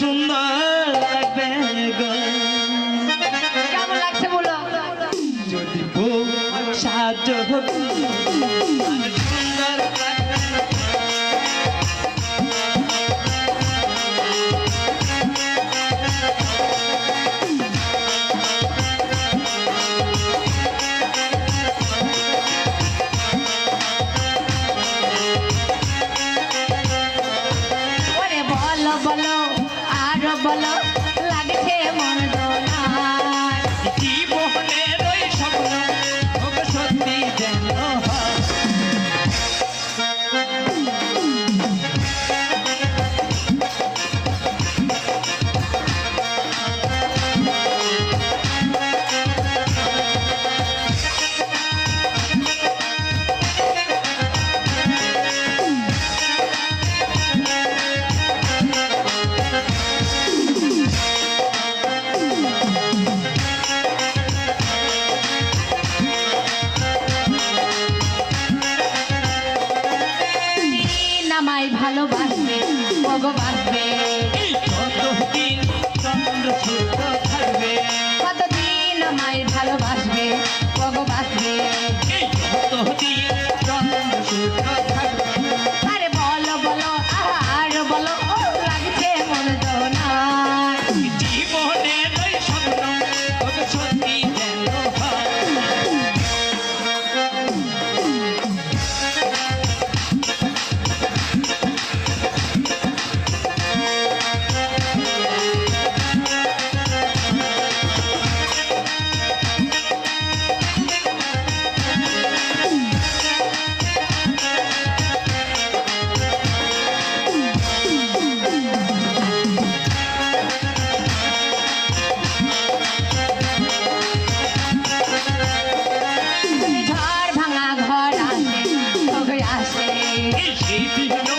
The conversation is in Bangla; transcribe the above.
সুন্দর লাগবে কেমন লাগছে বলো? যদি বউ সাহায্য সুন্দর লাগবে। প্রবল লাগছে মন দোলা। ভালোবাসবে ভগবান। 第一。